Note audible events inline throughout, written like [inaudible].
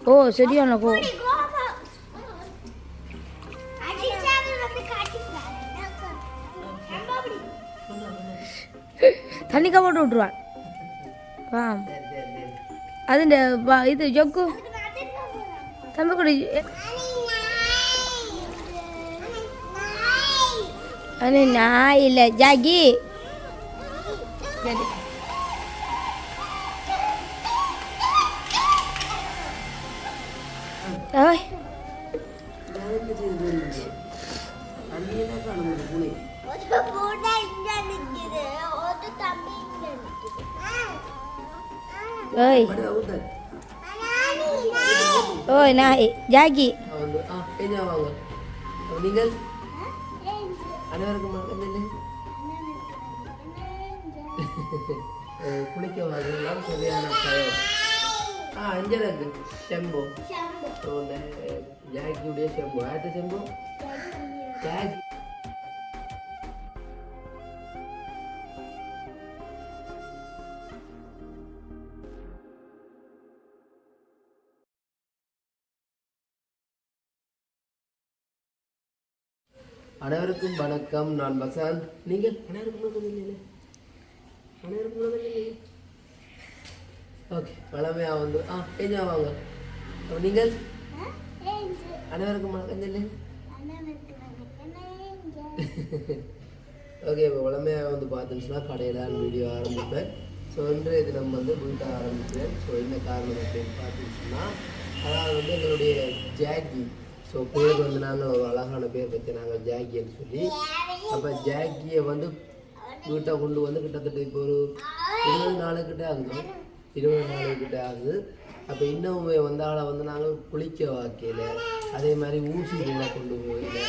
ஓ சரியான கோ தண்ணிக்கா போட்டு விட்ருவான் ஆ അതിൻ്റെ ഇത് ജഗ്ഗു തമ്പിക്കുടി അതിന് നായില്ല ജാഗി ಓಯ್ ಓಯ್ ನಾಯಿ ಜಾಗಿ குளிக்க வரலாம் சரியான பயம் ஆ அஞ்சலக்கு செம்பு ஜாக்கியுடைய செம்பு ஆட்டு செம்பு ஜாக்கி அனைவருக்கும் வணக்கம். நான் வசந்த். நீங்கள் அனைவருக்கும் அனைவருக்கும் ஓகே பழமையாக வந்து ஆ ஏஞ்சா வாங்க. நீங்கள்? அனைவருக்கும் வணக்கம் சொல்லு ஓகே [laughs] இப்போ வளமையாக வந்து பார்த்துச்சுன்னா கடையில் வீடியோ ஆரம்பிப்பேன். ஸோ இன்றைய தினம் வந்து வீட்டை ஆரம்பிக்கிறேன். ஸோ என்ன காரணம் அப்படின்னு பார்த்துச்சுன்னா அதாவது வந்து எங்களுடைய ஜாக்கி. ஸோ பேர் வந்து நாங்கள் ஒரு அழகான பேர் வச்சு நாங்கள் ஜாக்கின்னு சொல்லி அப்போ ஜாக்கியை வந்து வீட்டை கொண்டு வந்து கிட்டத்தட்ட இப்போ ஒரு இருபது நாளுக்கிட்ட ஆகுது. இருபது நாளுக்கிட்ட ஆகுது. அப்போ இன்னுமே வந்து ஆளை வந்து நாங்கள் குளிக்க வாக்கையில் அதே மாதிரி ஊசி எல்லாம் கொண்டு போகல.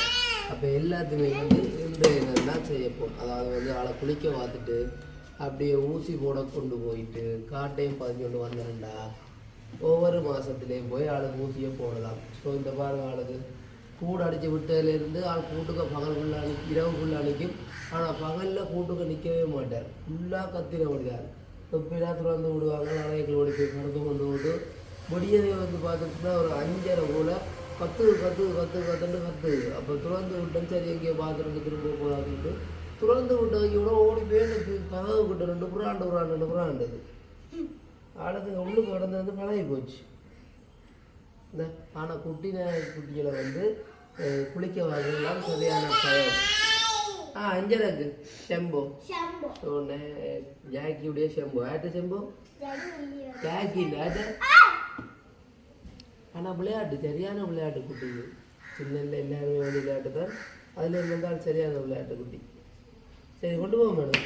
அப்போ எல்லாத்தையுமே வந்து இன்றைய தான் செய்யப்போம் அதாவது வந்து ஆளை குளிக்க பார்த்துட்டு அப்படியே ஊசி போட கொண்டு போயிட்டு காட்டையும் பதிஞ்சு கொண்டு வந்தேன்டா ஒவ்வொரு மாதத்துலேயும் போய் ஆளுக்கு ஊசியை போடலாம். ஸோ இந்த பாருங்க ஆளுக்கு கூடு அடித்து விட்டதுலேருந்து ஆள் கூட்டுக்க பகலுக்குள்ள அணி இரவுக்குள்ளே அணிக்கும். ஆனால் பகலில் கூட்டுக்க நிற்கவே மாட்டார். ஃபுல்லாக கத்திர ஓடிதார் தொப்பிலா திறந்து விடுவாங்க நாளைக்கு ஓடி போய் கடந்து கொண்டு விட்டு முடியவே வந்து பார்த்துட்டுனா ஒரு அஞ்சரை போல் கத்து கத்து கத்து கத்துன்னு கத்து அப்போ துறந்து விட்டேன் சரி எங்கேயோ பார்த்துட்டு திரும்ப போகலான்ட்டு துறந்து விட்டவங்க இவ்வளோ ஓடி போய் எனக்கு கதவு கிட்ட ரெண்டு புறாண்டு புறாண்டு ரெண்டு புறாண்டுது ஆளுக்கு உள்ளுக்கு கடந்து வந்து பழகி போச்சு. இந்த ஆனால் குட்டி நாய் குட்டிகளை வந்து குளிக்க வரலாம் சரியான பயம். ஆ அஞ்சலக்கு செம்பு. ஒன்று ஜாக்கியுடைய செம்பு. ஆட்டு செம்பு? ஜாக்கி ஆட்டு? ஆனால் விளையாட்டு சரியான விளையாட்டு குட்டி. இது. சின்னல எல்லாருமே வந்து விளையாட்டு தான். அதில் இருந்தால் சரியான விளையாட்டு குட்டி. சரி கொண்டு போக மேடம்.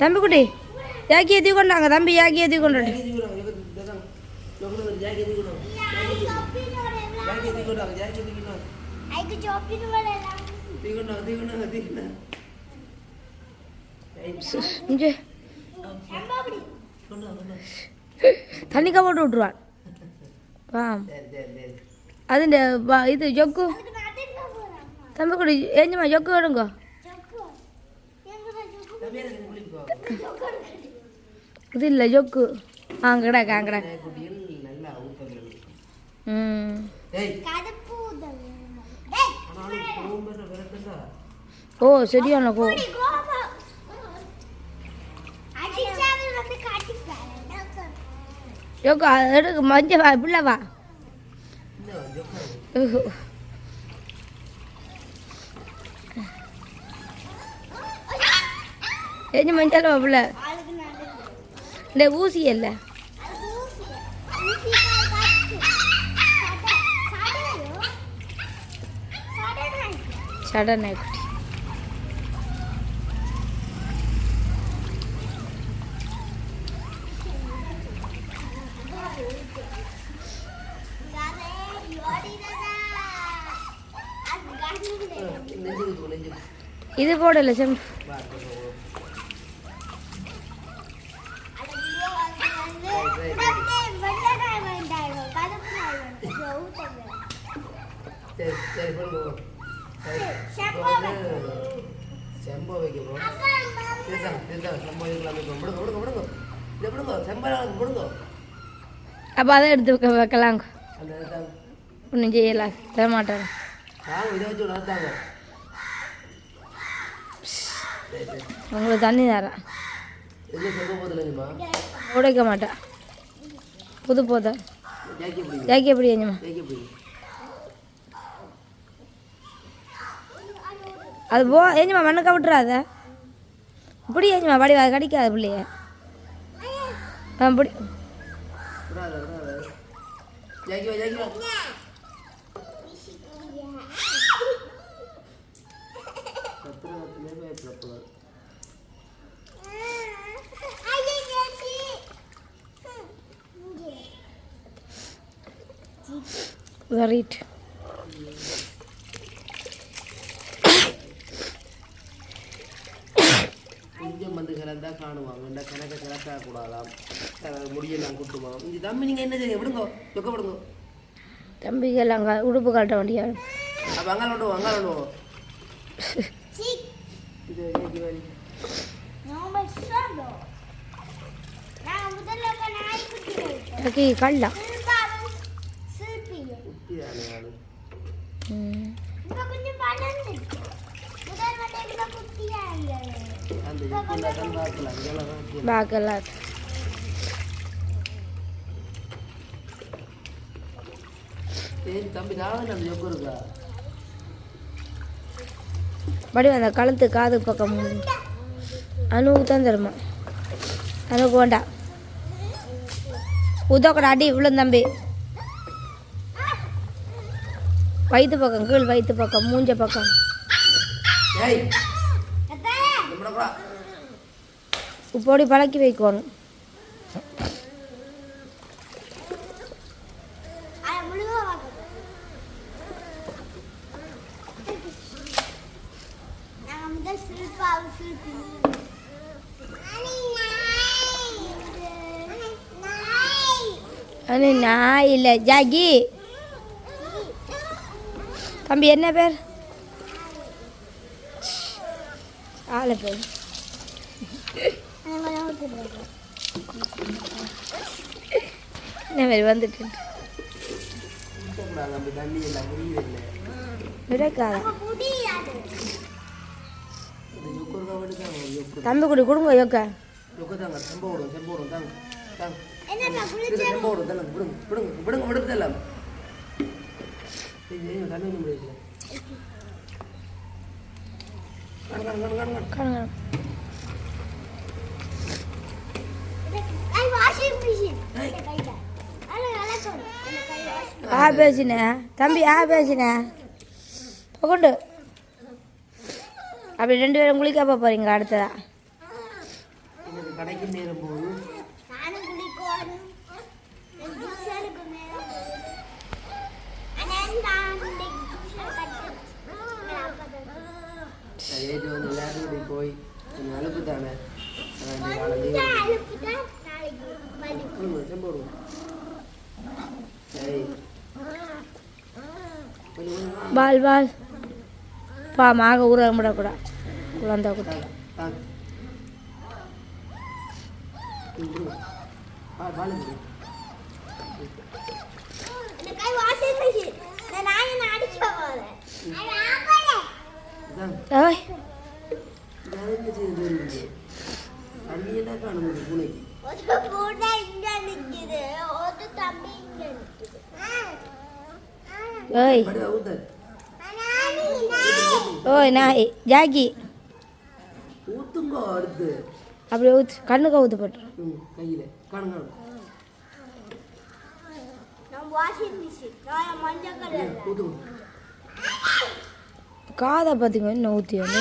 தம்பிக்குட்டி ಯಾಕೆ ಎದ್ದಿಕೊಂಡಾಗ ತಂಬಿ ಯಾಕೆ ಎದ್ದಿಕೊಂಡ್ರಿ தண்ணி கபோட்டு விட்டுருவான் பாம் அதுண்ட இது ஜொக்கு தம்பி கூட ஏஞ்சுமா ஜொக்கு எடுங்கோ ഇതില്ല ജോക്ക് ആങ്കട ആങ്കട ഓ ശരിയാണോ പോ ജോക്ക് മഞ്ഞ പിള്ളവാ ഓഹോ ஏஞ்சு மஞ்சால மாப்பிள்ள இந்த ஊசி இல்லை. சடனை குட்டி இது போடல செம்பு செம்போ வைக்க போகிறோம் இதுதான் இதுதான் செம்போ வைக்கலாம் இப்போ விடுங்க விடுங்க விடுங்க இதை விடுங்க செம்போ விடுங்க அப்போ அதை எடுத்து வைக்க வைக்கலாங்க ஒன்றும் செய்யலாம் தர மாட்டாங்க இதை வச்சு உங்களுக்கு தண்ணி தரேன் உடைக்க மாட்டேன் புது போதை ஜாக்கி எப்படி ஏஞ்சம்மா ஜாக்கி பிடிங்க அது போ ஏஞ்சம்மா மண்ணுக்க விட்டுறாத இப்படி ஏஞ்சம்மா படி அது கடிக்காது பிள்ளைய ஆ இப்படி விடாத விடாத ஜாக்கி வா ஜாக்கி வா கத்துற கத்துலே பயப்படக்கூடாது ரைட் கொஞ்சம் வந்து கலந்தா காணுவாங்க. இந்த கணக்க கணக்கா கூடாதாம். முடியெல்லாம் குட்டுமாம் இந்த தம்பி நீங்கள் என்ன செய்யுங்க விடுங்க. தொக்க விடுங்க. தம்பிகள் அங்கே உடுப்பு கழட்ட வேண்டிய அப்போ விடுவோம் அங்கால விடுவோம். இது ஜாக்கி வாரி ஓகே கள்ளா குட்டி தானே ஆளு ம் அந்த ஜப்புல தான் பார்க்கலாம் இதெல்லாம் தான் கீழே. பாக்கெல்லாம் சரி இருக்கா? படி அந்த கழுத்து காது பக்கம் அணுவுக்கு தான் தருமா அணுக்கு வேண்டாம் உதக்கடா அடி இவ்வளோ தம்பி. வயிற்று பக்கம் கீழ் வயிற்று பக்கம் மூஞ்ச பக்கம். இப்போடி பழக்கி வைக்கணும். அது நான் இல்லை. ஜாகி. தம்பி என்ன பேர்? ஆளை பேர் என்ன மாதிரி வந்துட்டு? தம்பி தண்ணி எல்லாம் முடியுது இல்லை கண் காணுங்க ஆ பேசினே. தம்பி ஆ பேசினே. கொண்டு அப்படி ரெண்டு பேரும் குளிக்க போக போறீங்க அடுத்ததா? கடைக்கு நேரம் விளையாட்டு போய் அழுப்பு தானே. இந்த கொஞ்சம் பால் பால் பா மாக ஊற விடக்கூடாது குழந்தை குட்டி. தாங்க ம், விடுங்க. ஓய் ஓய் நாய் ஜாக்கி ஊத்துங்கோ அடுத்து அப்படி ஊத்து கண்ணுக்கு ஊத்து போட்டு ம் கையில் ஊத்துங்க காதை பார்த்தீங்க இன்னும் ஊற்றி வந்து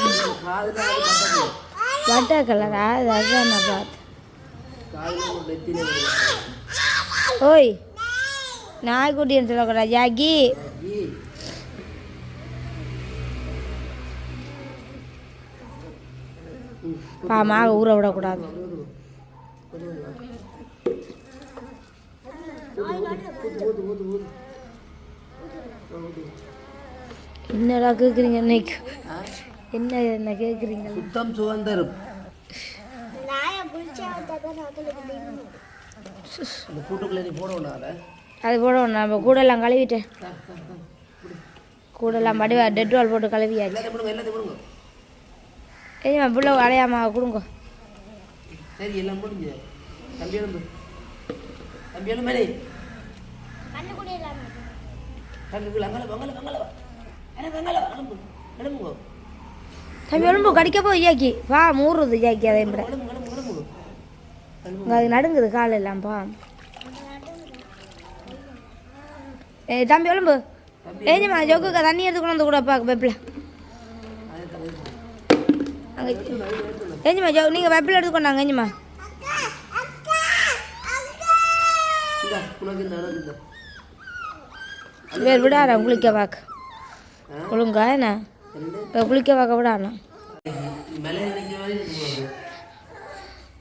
வட்ட கலர் அது அதுதான் நான் பார்த்தேன் ஓய் நாய்க்குட்டின்னு சொல்லக்கூடாது ஐயே. பாமாக ஊற விடக்கூடாது. என்னடா கேட்குறீங்க இன்னைக்கு? என்ன என்ன கேட்குறீங்க சுத்தம் சுதந்திரம் இந்த கூட்டுக்குள்ளே நீ போட ஒன்றாத அது. போடுவோம் நம்ம கூடெல்லாம் கழுவிட்டேன் கூடெல்லாம் படிவா டெட் வால் போட்டு கழுவியாச்சு. ஏமா புள்ள அலையாமா கொடுங்க. சரி எல்லாம் முடிஞ்சு. தம்பி மேலே. எலும்பு கடிக்க போய் ஜாக்கி. வா மூறுது ஜாக்கி அதே விட அது நடுங்குது கால் எல்லாம் பா. ஏ தம்பி எலும்பு. ஏஞ்சிமா ஜோக்குக்கா தண்ணி எடுத்து கொண்டு வந்து கூட பாக்க வெப்பில். அங்கே ஏஞ்சிமா ஜோ நீங்கள் வெப்பில் எடுத்து கொண்டாங்க ஏஞ்சிமா வேறு விடாரா குளிக்க வாக்க? ஒழுங்கா என்ன? குளிக்க வாக்க விடானா மேலே நினைக்கிற மாதிரி இருக்கு சரி சரி சரி சரி சரி சரி நல்லா நடந்து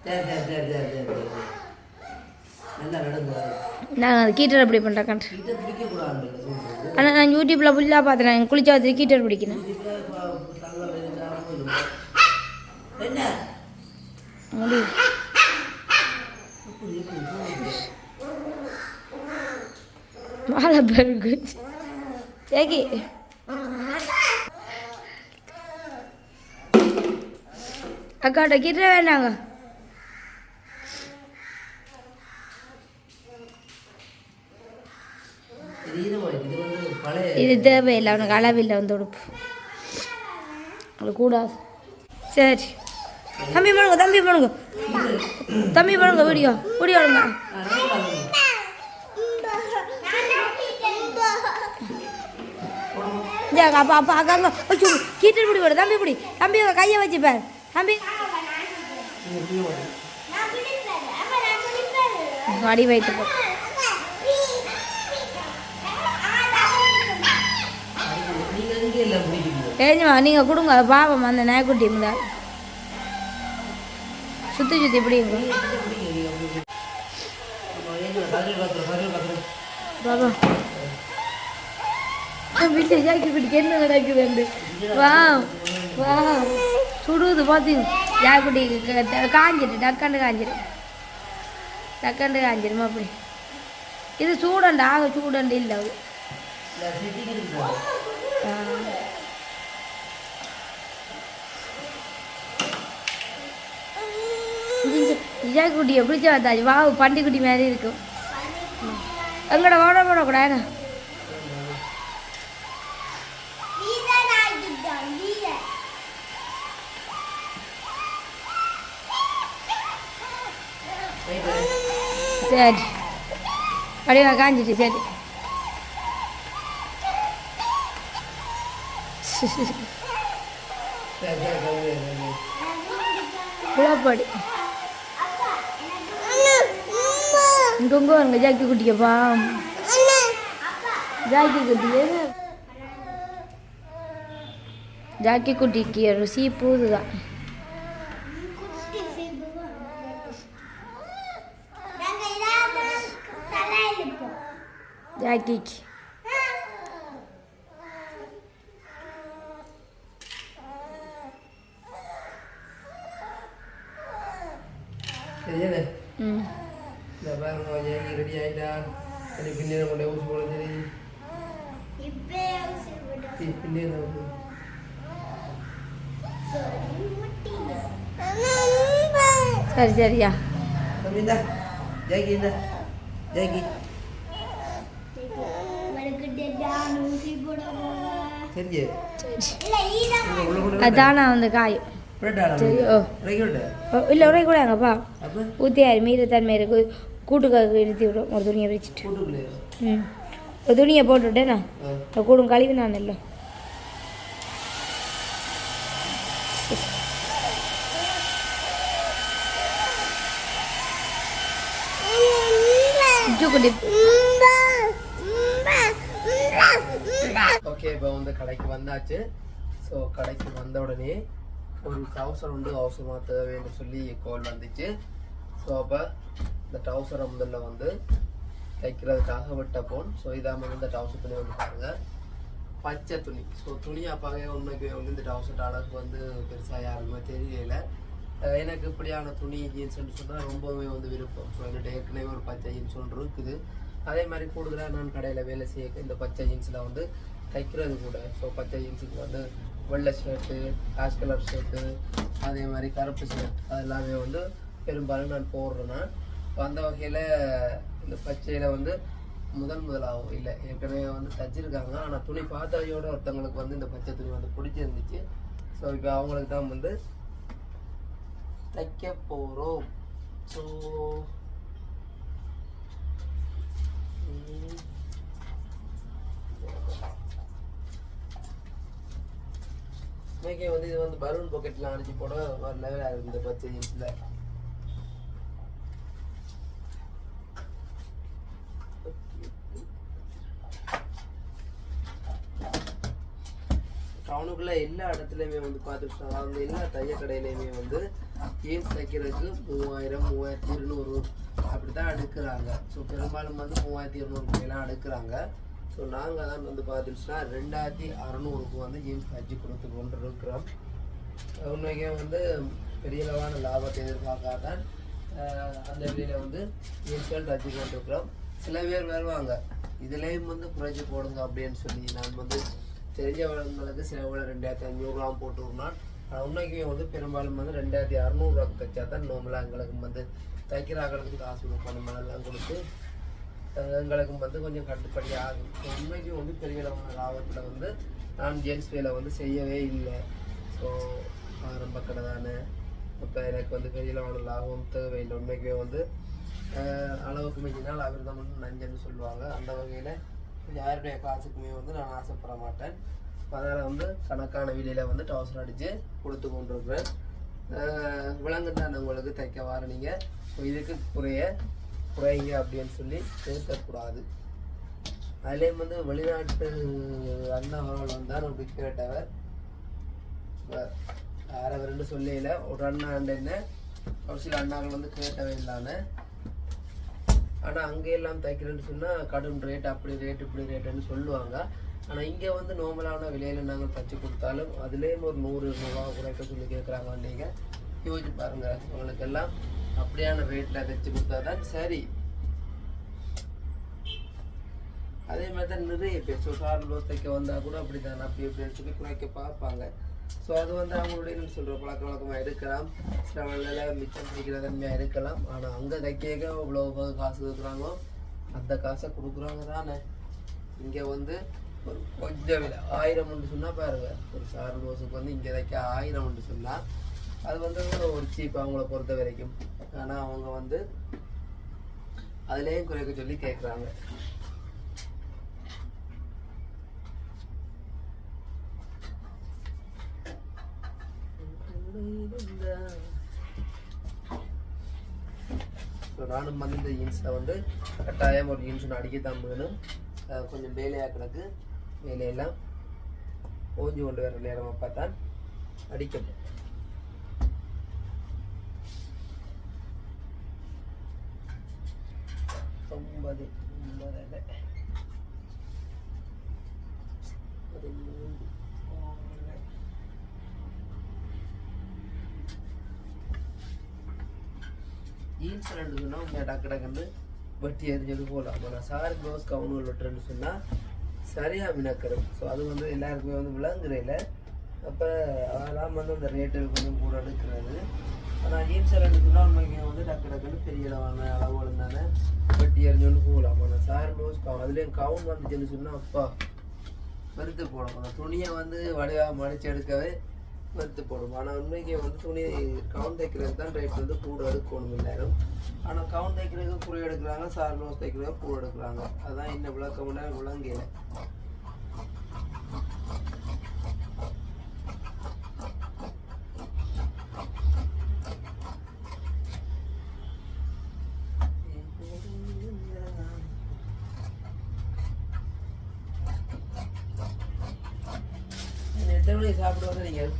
நான் அது கீட்டர் எப்படி பண்ணுறேன் ஆனால் நான் யூடியூப்பில் ஃபுல்லாக பார்த்தேன் குளிச்சா வச்சு கீட்டர் பிடிக்கணும். முடியும் மாலை பெருக்கு ஏகி. அக்காட்ட கிட்ட வேண்டாங்க இது தேவையில்லை அவனுக்கு அளவில்லை வந்து உடுப்பு. அது கூடாது. சரி. தம்பி பண்ணுங்க தம்பி பண்ணுங்க தம்பி பண்ணுங்க வீடியோ வீடியோ. இந்த அப்பா அப்பா அக்கா அங்க. அச்சோ கீட்டர் பிடி போடு தம்பி பிடி. தம்பி கையை வச்சுப்பார் தம்பி. அடி வைத்து போ. பிடிக்கிறீங்க ஏஞ்சுமா நீங்கள் கொடுங்க. பாவம் அந்த நாய்க்குட்டி இருந்தால் சுற்றி சுற்றி பிடிங்க பாபா வீட்டில் ஜாக்கி பிடிக்க என்ன நடக்குது வா வா. சுடுது பார்த்தீங்க ஜாக்குட்டி காஞ்சிடு டக்காண்டு காஞ்சிரு. டக்காண்டு காஞ்சிருமா அப்படி இது சூடண்டு? ஆக சூடண்டு இல்லை ஜாக்குட்டி எப்படி வந்தாச்சு. வா பண்டிக்குட்டி மாதிரி இருக்கும் எங்கட ஓட போடக்கூடாது சரி. அப்படியே காஞ்சிட்டு சரி. குழப்பாடி. இங்கே உங்க வருங்க ஜாக்கி குட்டிக்கப்பா ஜாக்கி குட்டி ஜாக்கி குட்டிக்கு ருசி பூதுதான் ஜாக்கிக்கு சரியானே ம் இந்த பாருங்க ஜெயங்கி ரெடி ஆயிட்டா சரி பின்னே கொண்டே ஊசி போட சரி சரி, பின்னே தான் ஊசி. சரி சரியா தம்பி இந்தா ஜெயகி இந்தா ஜெயகி வந்து கூட்டுக்காக இழுத்தி விடும் ஒரு துணியை விரிச்சிட்டு ம். ஒரு துணியை போட்டுவிட்டேண்ணா கூடும் கழுவி நான் இல்லை ஓகே இப்போ வந்து கடைக்கு வந்தாச்சு. ஸோ கடைக்கு வந்த உடனே ஒரு டவுசர் உண்டு அவசரமாக தேவைன்னு சொல்லி கால் வந்துச்சு. ஸோ அப்போ இந்த டவுசரை முதல்ல வந்து தைக்கிறதுக்காக விட்ட போன் ஸோ இதாக வந்து இந்த ட்ரௌசர் துணி வந்து பாருங்க. பச்சை துணி. ஸோ துணி அப்பாவே உண்மைக்கு வந்து இந்த டவுசர் அளவுக்கு வந்து பெருசாக யாருக்குமே தெரியல. எனக்கு இப்படியான துணி ஜீன்ஸ்னு சொன்னால் ரொம்பவுமே வந்து விருப்பம். ஸோ என்கிட்ட ஏற்கனவே ஒரு பச்சை ஜீன்ஸ் ஒன்று இருக்குது. அதே மாதிரி கூடுதலாக நான் கடையில் வேலை செய்ய இந்த பச்சை ஜீன்ஸில் வந்து தைக்கிறது கூட. ஸோ பச்சை ஜீன்ஸுக்கு வந்து வெள்ளை ஷர்ட்டு ஆஷ் கலர் ஷர்ட்டு அதே மாதிரி கருப்பு ஷர்ட் அதெல்லாமே வந்து பெரும்பாலும் நான் போடுறேன்னா அந்த வகையில் இந்த பச்சையில் வந்து முதல் முதலாகும் இல்லை ஏற்கனவே வந்து தச்சிருக்காங்க. ஆனால் துணி பார்த்தாயோட ஒருத்தவங்களுக்கு வந்து இந்த பச்சை துணி வந்து பிடிச்சிருந்துச்சு. ஸோ இப்போ அவங்களுக்கு தான் வந்து தைக்க போகிறோம் ஸோ இன்னைக்கு வந்து இது வந்து பலூன் பாக்கெட்லாம் அடிச்சு போட ஒரு லெவலாக இருக்குது இந்த பச்சை ஜீன்ஸில் எல்லா இடத்துலையுமே வந்து பார்த்துக்கிட்டாங்க அந்த எல்லா தைய கடையிலையுமே வந்து ஜீன்ஸ் தைக்கிறதுக்கு மூவாயிரம் மூவாயிரத்தி இருநூறு அப்படி தான் எடுக்கிறாங்க. ஸோ பெரும்பாலும் வந்து மூவாயிரத்தி இருநூறுக்குலாம் அடுக்கிறாங்க ஸோ நாங்கள் தான் வந்து பார்த்துட்டுனா ரெண்டாயிரத்தி அறநூறுக்கு வந்து ஜீன்ஸ் தைச்சு கொடுத்து கொண்டு இருக்கிறோம் உண்மைக்கே வந்து பெரிய அளவான லாபத்தை எதிர்பார்க்காதான் அந்த வெளியில் வந்து ஜீன்ஸ்கள் தைச்சு கொண்டு இருக்கிறோம் சில பேர் வருவாங்க இதுலேயும் வந்து குறைச்சி போடுங்க அப்படின்னு சொல்லி நான் வந்து தெரிஞ்சவங்களுக்கு சில விட ரெண்டாயிரத்தி ஐநூறுலாம் போட்டு விடணும் ஆனால் உண்மைக்குமே வந்து பெரும்பாலும் வந்து ரெண்டாயிரத்தி அறநூறுவாக்கு தைச்சா தான் நார்மலாக எங்களுக்கு வந்து தைக்கிறாங்களுக்கு காசு கொடுக்கணும் எல்லாம் கொடுத்து எங்களுக்கும் எங்களுக்கு வந்து கொஞ்சம் கட்டுப்படி ஆகும். உண்மைக்கு வந்து பெரிய லாபத்தில் வந்து நான் ஜென்ஸ் வேலை வந்து செய்யவே இல்லை. ஸோ ஆரம்ப கடை தானே. அப்போ எனக்கு வந்து பெரிய அளவான லாபம் தேவையில்லை. உண்மைக்குமே வந்து அளவுக்கு மிஞ்சினால் அவர் தான் வந்து நஞ்சன்னு சொல்லுவாங்க. அந்த வகையில் யாருடைய காசுக்குமே வந்து நான் ஆசைப்பட மாட்டேன். அதனால் வந்து கணக்கான விலையில் வந்து டவுசர் அடித்து கொடுத்து கொண்டிருக்கிறேன். விலங்கு தான் உங்களுக்கு தைக்க வார நீங்கள் இதுக்கு குறைய குறைங்க அப்படின்னு சொல்லி கேட்கக்கூடாது அதுலேயும் வந்து வெளிநாட்டு அண்ணா வந்தார் அப்படி கேட்டவர். வேற ரெண்டு சொல்லல ஒரு அண்ணா என்ன? ஒரு சில அண்ணாக்கள் வந்து கேட்டவே இல்லாமல் ஆனால் அங்கே எல்லாம் தைக்கிறேன்னு சொன்னால் கடும் ரேட் அப்படி ரேட் இப்படி ரேட்டுன்னு சொல்லுவாங்க. ஆனால் இங்கே வந்து நார்மலான விலையில் நாங்கள் தைச்சு கொடுத்தாலும் அதுலேயும் ஒரு நூறு ரூபா குறைக்க சொல்லி கேட்குறாங்க நீங்கள் யோசிச்சு பாருங்க உங்களுக்கெல்லாம் அப்படியான ரேட்டில் தைச்சி கொடுத்தா தான் சரி. அதே மாதிரி தான் நிறைய பேர் ஸோ சார் தைக்க வந்தால் கூட அப்படி தான் அப்படி இப்படின்னு சொல்லி குறைக்க பார்ப்பாங்க. ஸோ அது வந்து அவங்களுடைய சொல்கிற பழக்க வழக்கமாக இருக்கலாம். சில வேலையில் மிச்சம் பிடிக்கிற தன்மையாக இருக்கலாம். ஆனால் அங்கே தைக்க இவ்வளோ காசு கொடுக்குறாங்களோ அந்த காசை கொடுக்குறாங்க தானே. இங்கே வந்து ஒரு கொஞ்சம் விலை ஆயிரம் ஒன்று சொன்னால் பாருங்க. ஒரு சார் ரோஸுக்கு வந்து இங்கே தைக்க ஆயிரம் ஒன்று சொன்னால் அது வந்து ஒரு சீப் அவங்கள பொறுத்த வரைக்கும். ஆனால் அவங்க வந்து அதுலேயும் குறைக்க சொல்லி கேட்குறாங்க ஸோ நானும் வந்து இந்த ஜீன்ஸில் வந்து கட்டாயம் ஒரு ஜீன்ஸ் ஒன்று அடிக்க தான் வேணும் கொஞ்சம் வேலையாக கிடக்கு. வேலையெல்லாம் ஓஞ்சி கொண்டு வர நேரமாக பார்த்தா அடிக்கணும் ஒன்பது ஒன்பது பதிமூன்று. ஜீன்ஸ் ரெண்டு சொன்னால் டக்கு டக்குன்னு வட்டி எரிஞ்சது போகலாம் நான் சாரி க்ளோஸ் கவுனு விட்டுறேன்னு சொன்னால் சரியாக விளக்குறது ஸோ அது வந்து எல்லாருக்குமே வந்து விளங்குறையில் அப்போ அதெல்லாம் வந்து அந்த ரேட்டு கொஞ்சம் கூட எடுக்கிறது. ஆனால் ஜீன்ஸ் ரெண்டு சொன்னால் வந்து டக்கு டக்குன்னு பெரிய அளவான அளவு இருந்தானே வட்டி எரிஞ்சோன்னு போகலாம். ஆனால் சாரி க்ளோஸ் கவுன் அதுலேயும் கவுன் வந்துச்சுன்னு சொன்னால் அப்பா வெறுத்து போகலாம் அந்த துணியை வந்து வடிவாக மடிச்சு எடுக்கவே வெறுத்து போடும். ஆனால் உண்மைக்கு வந்து துணி கவுன் தைக்கிறது தான் ரேட் வந்து கூட எடுக்கணும் எல்லாரும் ஆனால் கவுன் தைக்கிறதுக்கு குறை எடுக்கிறாங்க சார் ரோஸ் தைக்கிறதுக்கு கூட எடுக்கிறாங்க. அதான் இந்த விளக்கம்னா விளங்கல எத்தனை மணிக்கு சாப்பிடுவாங்க நீங்கள்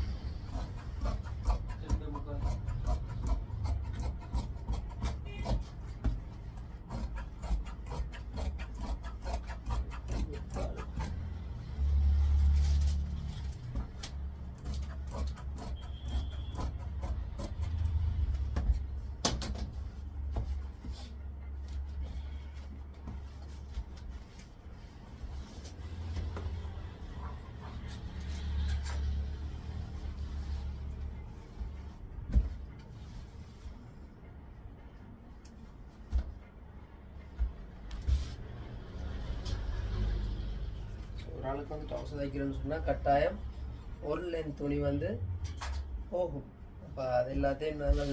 ஒரு ஆளுக்கு வந்து ட்ரௌசர் தைக்கிறேன்னு சொன்னால் கட்டாயம் ஒரு லைன் துணி வந்து போகும். அப்போ அது எல்லாத்தையும் நாங்கள்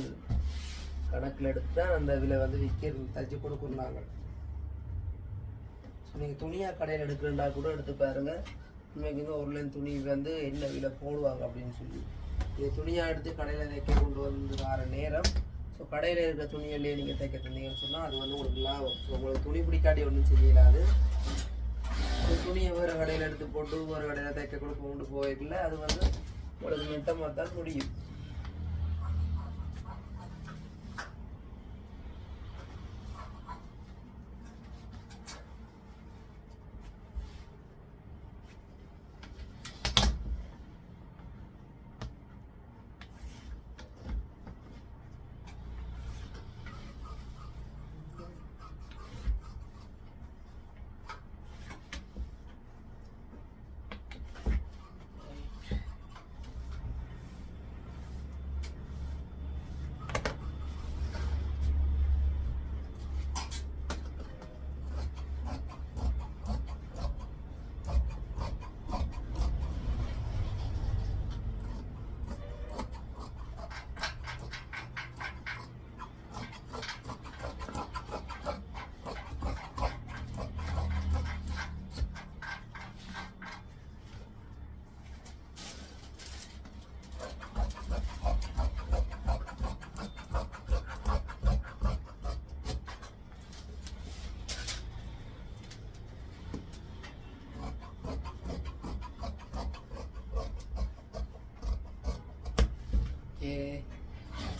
கணக்கில் எடுத்து தான் அந்த இதில் வந்து விற்கிறது தைச்சு கொடுக்குறாங்க ஸோ நீங்கள் துணியாக கடையில் எடுக்கிறண்டா கூட எடுத்து பாருங்கள் உண்மைக்கு வந்து ஒரு லைன் துணி வந்து என்ன விலை போடுவாங்க அப்படின்னு சொல்லி. இது துணியாக எடுத்து கடையில் தைக்க கொண்டு வந்து வர நேரம். ஸோ கடையில் இருக்கிற துணியிலேயே நீங்கள் தைக்க தந்தீங்கன்னு சொன்னால் அது வந்து உங்களுக்கு லாபம். ஸோ உங்களுக்கு துணி பிடிக்காட்டி ஒன்றும் செய்யலாது. துணியை வேறு கடையில் எடுத்து போட்டு ஒரு கடையில் தைக்க கொடுக்க கொண்டு போயிருக்கல அது வந்து உங்களுக்கு மெட்டமாக தான் முடியும்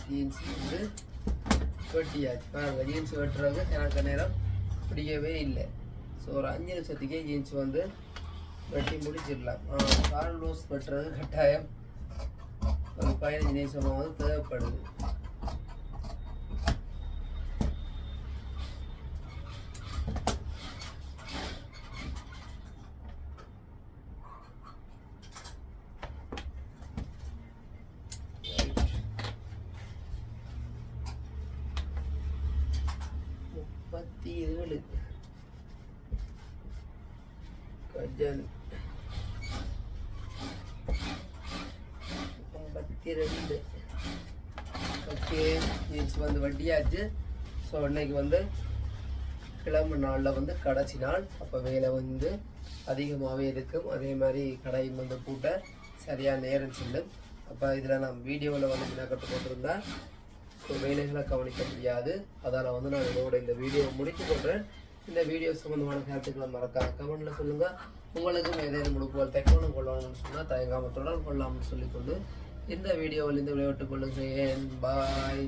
ஓகே ஜீன்ஸ் வந்து வெட்டியாச்சு பாருங்க ஜீன்ஸ் வெட்டுறது எனக்கு நேரம் பிடிக்கவே இல்லை. ஸோ ஒரு அஞ்சு நிமிஷத்துக்கே ஜீன்ஸ் வந்து வெட்டி முடிச்சிடலாம். கால் லூஸ் வெட்டுறது கட்டாயம். ஒரு பதினஞ்சு நிமிஷமாக வந்து தேவைப்படுது. முப்பத்தி ஏழு கஜல் ஐம்பத்தி ரெண்டு ஓகே ஜீன்ஸ் வந்து வட்டியாச்சு ஸோ இன்னைக்கு வந்து கிளம்பு நாளில் வந்து கடைசி நாள் அப்போ வேலை வந்து அதிகமாகவே இருக்கும் அதே மாதிரி கடையும் வந்து பூட்ட சரியாக நேரம் செல்லும் அப்போ இதில் நான் வீடியோவில் வந்து என்ன கட்டு போட்டிருந்தா ஸோ வேலைகளை கவனிக்க முடியாது. அதால் வந்து நான் இதோட இந்த வீடியோவை முடித்து கொள்கிறேன் இந்த வீடியோ சம்மந்தமான கருத்துக்களை மறக்காம கமெண்ட்டில் சொல்லுங்கள் உங்களுக்கும் ஏதேனும் முழுப்புகள் தைக்கணும் கொள்ளணும்னு சொன்னால் தயங்காமல் தொடர்பு கொள்ளலாம்னு சொல்லிக்கொண்டு இந்த வீடியோவில் இந்த விளையாட்டு கொள்ளுங்கள் பாய்